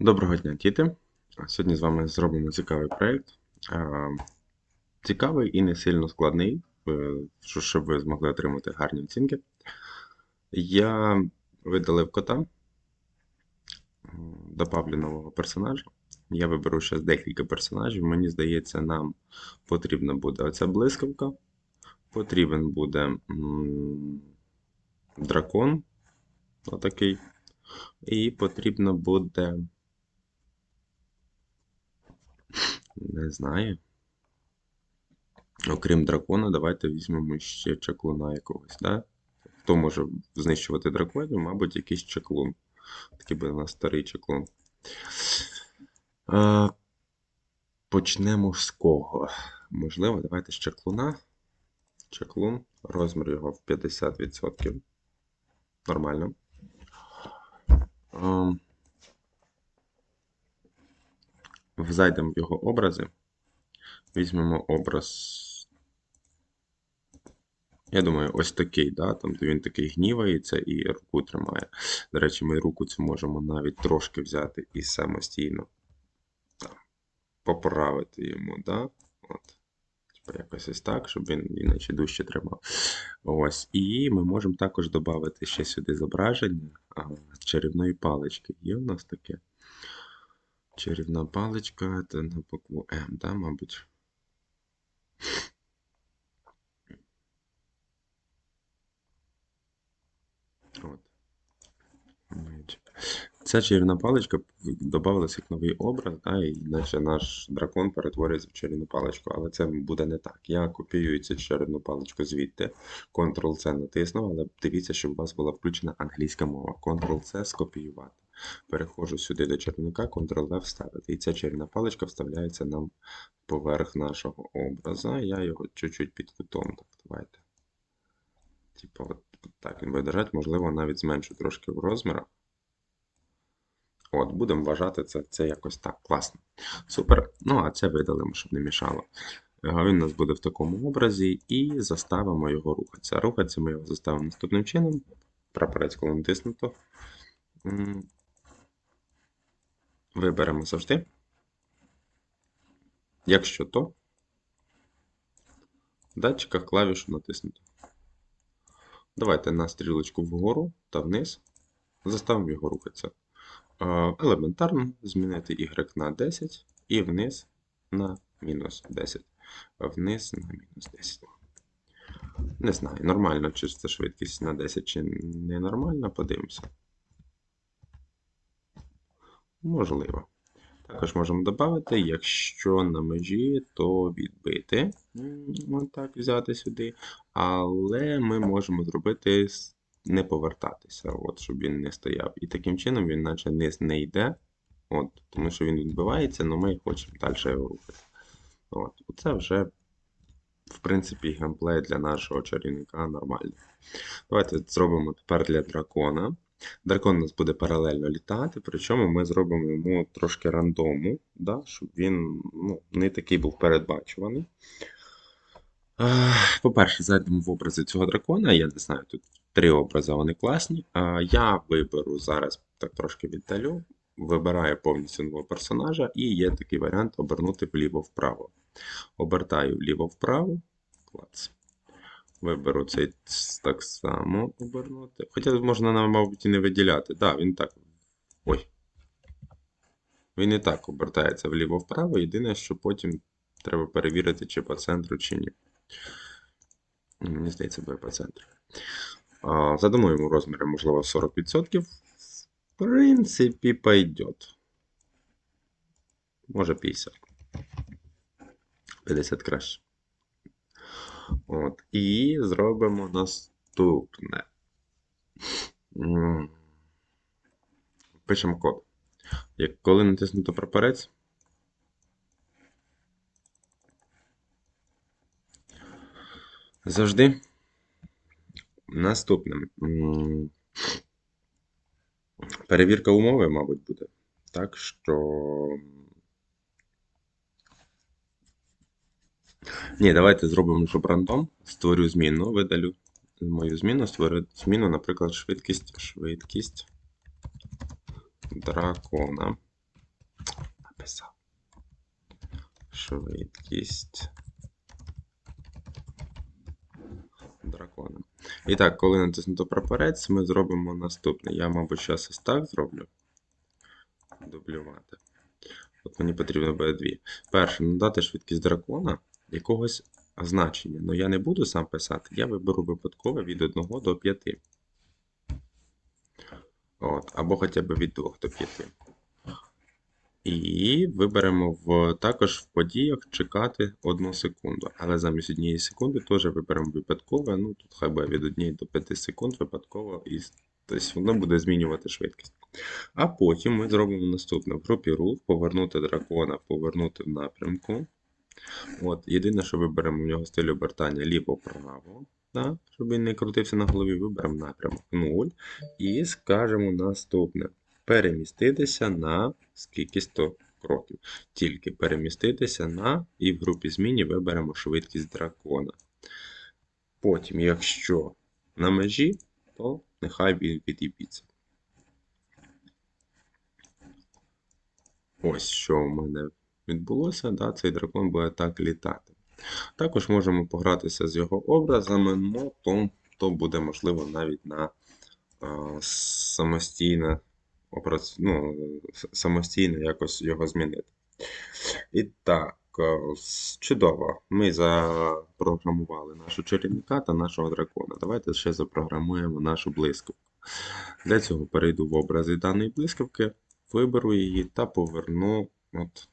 Доброго дня, діти! Сьогодні з вами зробимо цікавий проєкт. Цікавий і не сильно складний, е, щоб ви змогли отримати гарні оцінки. Я видалив кота, добавлю нового персонажа. Я виберу зараз декілька персонажів. Мені здається, нам потрібна буде оця блискавка, потрібен буде дракон, отакий, і потрібно буде. Не знаю. Окрім дракона, давайте візьмемо ще чаклуна якогось, да? Хто може знищувати драконів? Мабуть, якийсь чаклун. Такий буде у нас старий чаклун. А, почнемо з кого? Можливо, давайте з чаклуна. Чаклун. Розмір його в 50%. Нормально. А, Зайдемо в його образи. Візьмемо образ. Я думаю, ось такий, да? там, де він такий гнівається і руку тримає. До речі, ми руку цю можемо навіть трошки взяти і самостійно там, поправити йому. Да? От. Типа якось ось так, щоб він іначе дужче тримав. Ось. І ми можемо також додати ще сюди зображення а, чарівної палички. Є у нас таке? Чарівна паличка, це на букву М, да, мабуть. От. Ця чарівна паличка додавалася як новий образ, да, і наче наш дракон перетворюється в чарівну паличку, але це буде не так. Я копіюю цю чарівну паличку звідти, Ctrl-C натиснув, але дивіться, щоб у вас була включена англійська мова. Ctrl-C скопіювати. Переходжу сюди до чарівника, Ctrl-V вставити. І ця чарівна паличка вставляється нам поверх нашого образа. Я його чуть-чуть під кутом. Так, давайте. Типа, от так він буде держати, можливо, навіть зменшу трошки в розмірах. От, будемо вважати це, це якось так. Класно. Супер. Ну, а це видалимо, щоб не мішало. Е, Він у нас буде в такому образі, і заставимо його рухатися. Рухатися ми його заставимо наступним чином. Прапорець, коли натиснуто. Виберемо завжди. Якщо то, в датчиках клавішу натиснуто. Давайте на стрілочку вгору та вниз. Заставимо його рухатися. Е, Елементарно змінити y на 10 і вниз на мінус 10. Вниз на мінус 10. Не знаю, нормально, чи це швидкість на 10, чи не нормально, подивимося. Можливо. Також можемо додати, якщо на межі, то відбити. М, Отак взяти сюди. Але ми можемо зробити не повертатися, от, щоб він не стояв. І таким чином він наче вниз не йде. От, тому що він відбивається, але ми хочемо далі його рухати. От, це вже, в принципі, геймплей для нашого чарівника нормальний. Давайте зробимо тепер для дракона. Дракон у нас буде паралельно літати, причому ми зробимо йому трошки рандому, да, щоб він ну, не такий був передбачуваний. Е, По-перше, зайдемо в образи цього дракона. Я не знаю, тут три образи, вони класні. Я виберу зараз так трошки віддалю, вибираю повністю нового персонажа, і є такий варіант обернути вліво-вправо. Обертаю вліво-вправо. Клац. Виберу цей так само обернути. Хоча можна, мабуть, і не виділяти. Так, да, він так. Ой. Він і так обертається вліво-вправо. Єдине, що потім треба перевірити, чи по центру, чи ні. Мені здається, буде по центру. Йому розміри, можливо, 40%. В принципі, пойдет. Може 50. 50 краще. От. І зробимо наступне. Пишемо код. Як коли натиснуто прапорець, завжди наступним. М. Перевірка умови, мабуть, буде. Так що. Ні, давайте зробимо, щоб рандом. Створю зміну, видалю мою зміну, створю зміну, наприклад, швидкість, швидкість дракона. написав. Швидкість дракона. І так, коли натиснуто прапорець, ми зробимо наступне. Я, мабуть, зараз ось так зроблю. Дублювати. От мені потрібно буде дві. Перше, надати швидкість дракона якогось значення. Ну я не буду сам писати, я виберу випадкове від 1 до 5. От, або хоча б від 2 до 5. І виберемо в, також в подіях чекати 1 секунду. Але замість однієї секунди теж виберемо випадкове. Ну, тут хай буде від 1 до 5 секунд випадково, і тобто воно буде змінювати швидкість. А потім ми зробимо наступне: в групі рух, повернути дракона, повернути в напрямку. От, Єдине, що виберемо в нього стиль обертання ліво-право, да? щоб він не крутився на голові, виберемо напрямок 0. І скажемо наступне: переміститися на скільки 100 кроків. Тільки переміститися на, і в групі зміні виберемо швидкість дракона. Потім, якщо на межі, то нехай він від'їбіться. Ось що в мене відбулося, да, цей дракон буде так літати. Також можемо погратися з його образами, ну, то, то буде можливо навіть на а, самостійне, опрац... ну, самостійно якось його змінити. І так, чудово. Ми запрограмували нашу чарівника та нашого дракона. Давайте ще запрограмуємо нашу блискавку. Для цього перейду в образи даної блискавки, виберу її та поверну. от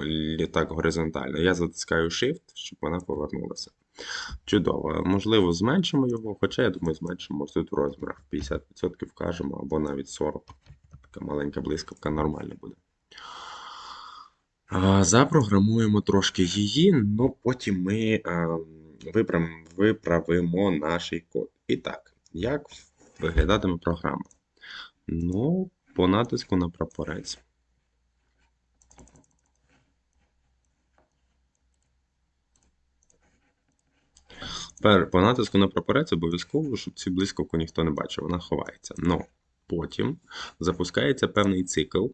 літак горизонтально. Я затискаю Shift, щоб вона повернулася. Чудово. Можливо, зменшимо його, хоча, я думаю, зменшимо тут в розмірах 50% кажемо, або навіть 40%. Така маленька блискавка нормально буде. Запрограмуємо трошки її, ну потім ми виправимо, виправимо наш код. І так, як виглядатиме програма? Ну, по натиску на прапорець. По натиску на прапорець обов'язково, щоб цю блискавку ніхто не бачив, вона ховається. Но потім запускається певний цикл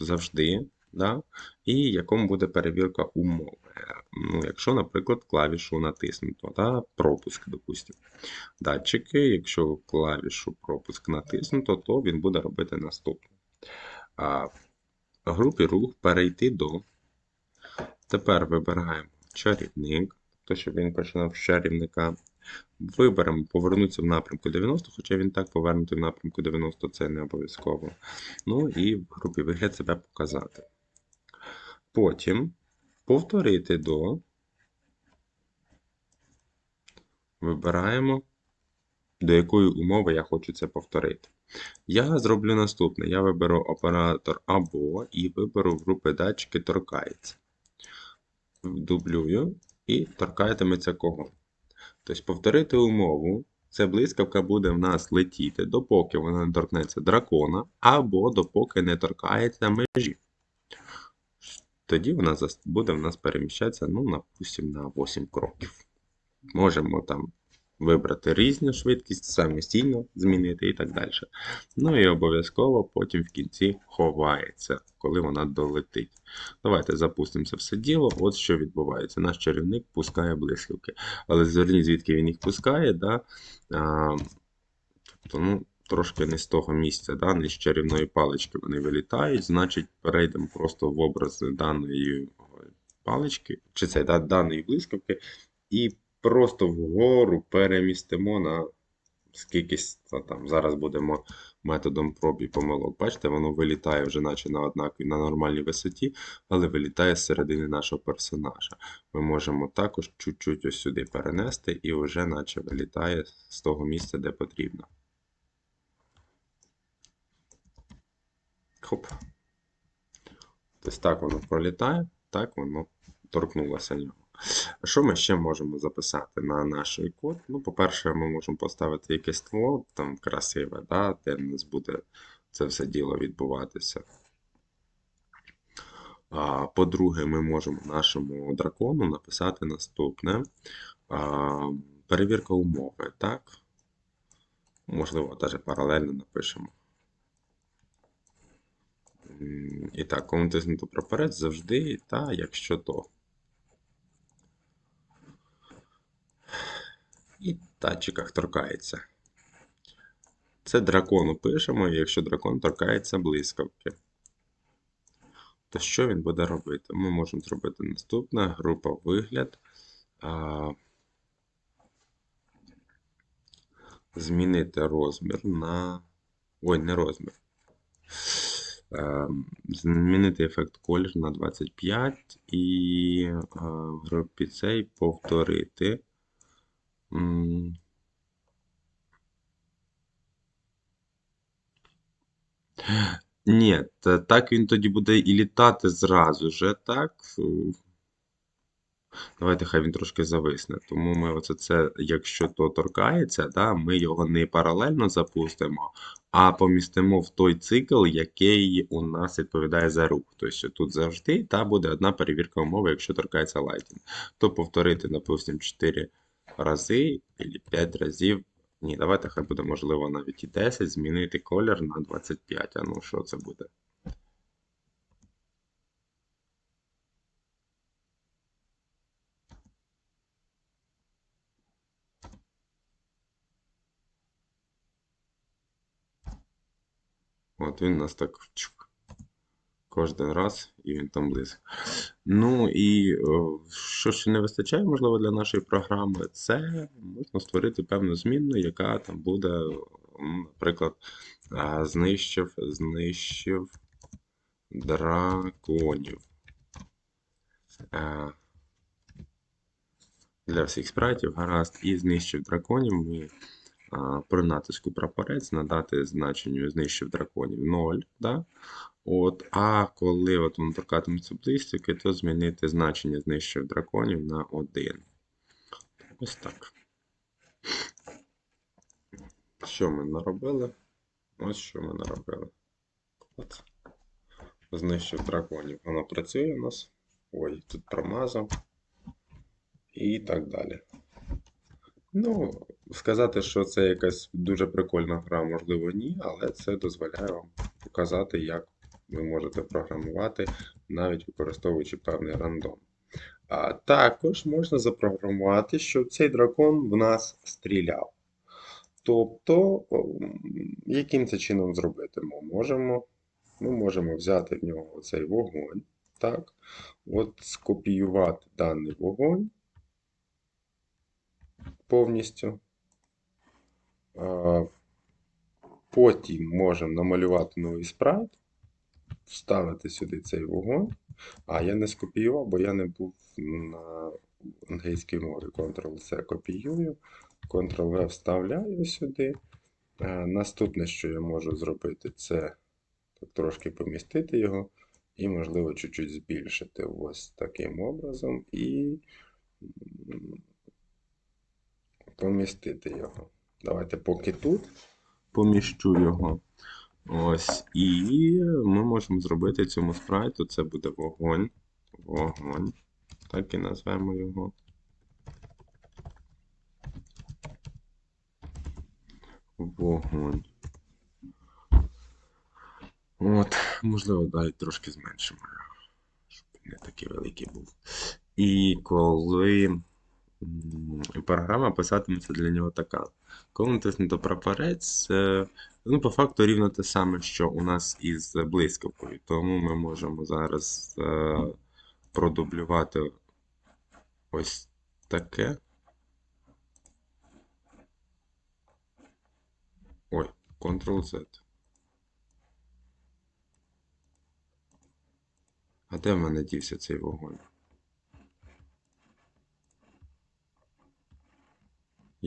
завжди, да, і якому буде перевірка умови. Ну, Якщо, наприклад, клавішу натиснуто, да, пропуск, допустимо. Датчики, якщо клавішу пропуск натиснуто, то він буде робити наступне. А групі рух перейти до. Тепер вибираємо чарівник то щоб він починав з чарівника. Виберемо повернутися в напрямку 90, хоча він так повернути в напрямку 90 це не обов'язково. Ну і в групі вигляд себе показати. Потім повторити до. Вибираємо, до якої умови я хочу це повторити. Я зроблю наступне: я виберу оператор або і виберу в групи датчики торкається. Дублюю і торкатиметься кого. Тобто, повторити умову, ця блискавка буде в нас летіти, допоки вона не торкнеться дракона, або допоки не торкається межі. Тоді вона буде в нас переміщатися, ну, напустимо, на 8 кроків. Можемо там вибрати різну швидкість, самостійно змінити і так далі. Ну і обов'язково потім в кінці ховається, коли вона долетить. Давайте запустимо це все діло. От що відбувається. Наш чарівник пускає блискавки. Але зверніть, звідки він їх пускає. да? А, тобто, ну, Трошки не з того місця, да? не з чарівної палички вони вилітають, значить, перейдемо просто в образ даної палички, чи це да, даної блискавки, і просто вгору перемістимо на скільки там зараз будемо методом проб і помилок. Бачите, воно вилітає вже наче на однаковій, на нормальній висоті, але вилітає з середини нашого персонажа. Ми можемо також чуть-чуть ось сюди перенести і вже наче вилітає з того місця, де потрібно. Хоп. Тобто так воно пролітає, так воно торкнулося нього. Що ми ще можемо записати на наш код? Ну, По-перше, ми можемо поставити якесь ствол там красиве, да, де у нас буде це все діло відбуватися. По-друге, ми можемо нашому дракону написати наступне. Перевірка умови, так? Можливо, навіть паралельно напишемо. І так, натиснути прапорець завжди та, якщо то. І в датчиках торкається. Це дракону пишемо, якщо дракон торкається блискавки. То що він буде робити? Ми можемо зробити наступне група вигляд. А, змінити розмір на. Ой, не розмір. Е, Змінити ефект колір на 25 і е, в групі цей повторити. Ні, так він тоді буде і літати зразу же, так? Давайте хай він трошки зависне. Тому ми оце це, якщо то торкається, да, ми його не паралельно запустимо, а помістимо в той цикл, який у нас відповідає за рух. Тобто тут завжди та буде одна перевірка умови, якщо торкається Lightning. То повторити, допустимо, 4 рази або 5 разів. Ні, давайте хай буде, можливо, навіть і 10, змінити колір на 25. А ну що це буде? От він у нас так кожен раз, і він там близько. Ну і що ще не вистачає, можливо, для нашої програми, це можна створити певну змінну, яка там буде, наприклад, знищив, знищив драконів. Е, Для всіх спрайтів, гаразд, і знищив драконів. Ми при натиску прапорець надати значенню знищив драконів 0. Да? От, а коли от воно торкатиметься блистівки, то змінити значення знищив драконів на 1. Ось так. Що ми наробили? Ось що ми наробили. От. Знищив драконів. Воно працює у нас. Ой, тут промазав. І так далі. Ну, сказати, що це якась дуже прикольна гра, можливо, ні, але це дозволяє вам показати, як ви можете програмувати, навіть використовуючи певний рандом. А також можна запрограмувати, щоб цей дракон в нас стріляв. Тобто, яким це чином зробити? Ми можемо, ми можемо взяти в нього цей вогонь, так? От скопіювати даний вогонь повністю. Потім можемо намалювати новий спрайт, вставити сюди цей вогонь. А, я не скопіював, бо я не був на англійській мові. Ctrl-C копіюю, Ctrl-V вставляю сюди. Е, Наступне, що я можу зробити, це трошки помістити його і, можливо, чуть-чуть збільшити ось таким образом. І помістити його. Давайте поки тут поміщу його. Ось. І ми можемо зробити цьому спрайту. Це буде вогонь. Вогонь. Так і назвемо його. Вогонь. От, можливо, навіть трошки зменшимо, щоб не такий великий був. І коли програма писатиметься для нього така. Коли натиснути прапорець, е, ну, по факту рівно те саме, що у нас із блискавкою. Тому ми можемо зараз е, продублювати ось таке. Ой, Ctrl-Z. А де в мене дівся цей вогонь?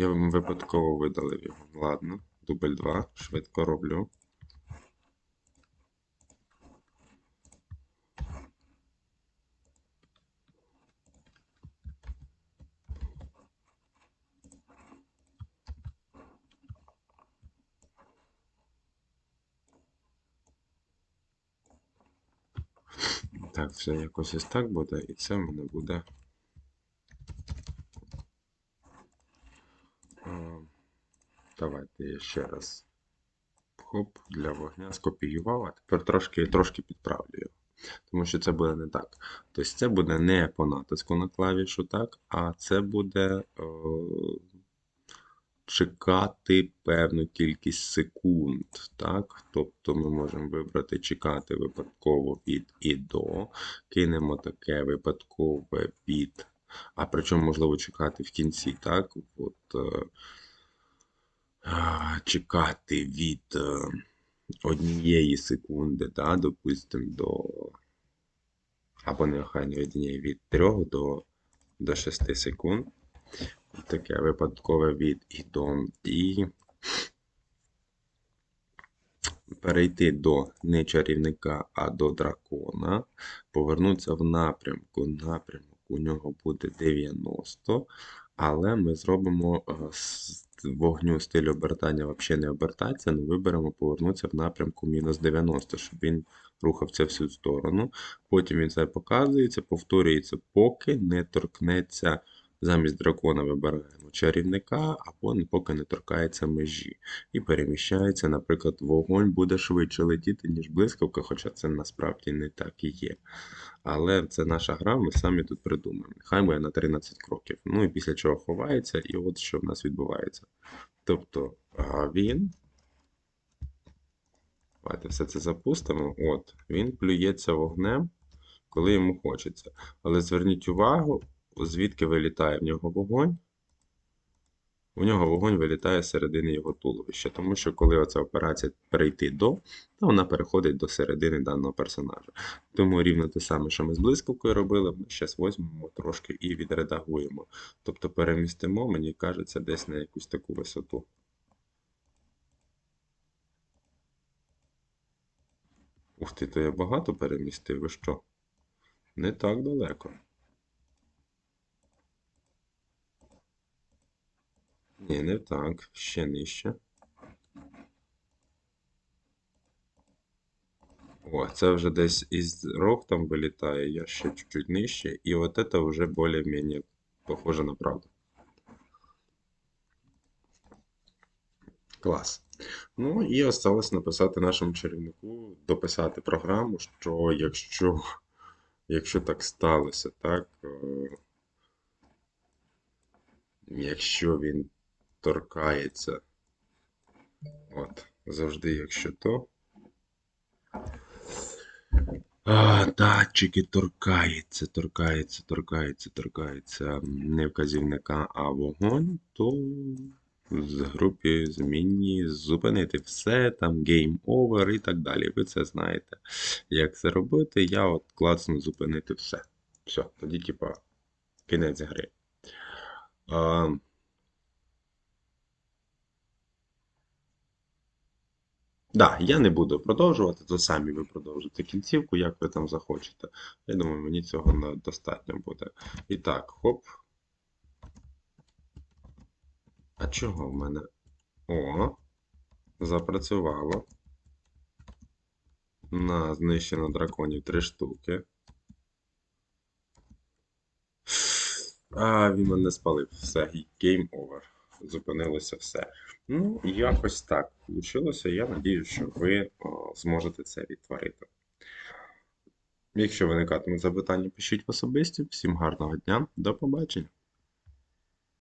Я випадково видалив його. Ладно, дубль 2, швидко роблю. Так, все якось ось так буде, і це в мене буде. Давайте я ще раз Хоп, для вогня скопіював, а тепер трошки, трошки підправлю його. Тому що це буде не так. Тобто це буде не по натиску на клавішу, так, а це буде е, чекати певну кількість секунд. Так? Тобто ми можемо вибрати чекати випадково від і до, кинемо таке випадкове від, а причому можливо чекати в кінці, так? От, е, чекати від е, однієї секунди, да, допустимо, до. Або нехай не однієї від 3 до, до 6 секунд. Таке випадкове від і до. І перейти до не чарівника, а до дракона. Повернутися в напрямку. Напрямок у нього буде 90. Але ми зробимо е, вогню стиль обертання взагалі не обертатися, але виберемо повернутися в напрямку мінус 90, щоб він рухався всю сторону. Потім він це показується, повторюється, поки не торкнеться. Замість дракона вибираємо чарівника, або поки не торкається межі. І переміщається, наприклад, вогонь буде швидше летіти, ніж блискавка, хоча це насправді не так і є. Але це наша гра, ми самі тут придумаємо. Нехай буде на 13 кроків. Ну і після чого ховається, і от що в нас відбувається. Тобто він. Давайте все це запустимо. От, він плюється вогнем, коли йому хочеться. Але зверніть увагу, звідки вилітає в нього вогонь. У нього вогонь вилітає з середини його туловища, тому що коли оця операція перейти до, то вона переходить до середини даного персонажа. Тому рівно те саме, що ми з блискавкою робили, ми зараз візьмемо трошки і відредагуємо. Тобто перемістимо, мені кажеться, десь на якусь таку висоту. Ух ти, то я багато перемістив, ви що? Не так далеко. Ні, не так. Ще нижче. О, це вже десь із рог там вилітає, я ще чуть-чуть нижче, і от це вже більш-менш похоже на правду. Клас. Ну і осталось написати нашому чарівнику, дописати програму, що якщо, якщо так сталося, так, е, якщо він торкається, от, завжди, якщо то. А, датчики торкається, торкається, торкається, торкається не вказівника, а вогонь, то з групі змінні зупинити все, там game over і так далі. Ви це знаєте. Як це робити? Я от клацну зупинити все. Все, тоді, типа, кінець гри. А, Да, я не буду продовжувати, то самі ви продовжите кінцівку, як ви там захочете. Я думаю, мені цього достатньо буде. І так, хоп. А чого в мене? О, запрацювало. На знищено драконів три штуки. А, він мене спалив. Все, game over. Зупинилося все. Ну, якось так вийшло. Я надію, що ви о, зможете це відтворити. Якщо виникатимуть запитання, пишіть в особисті. Всім гарного дня, до побачення.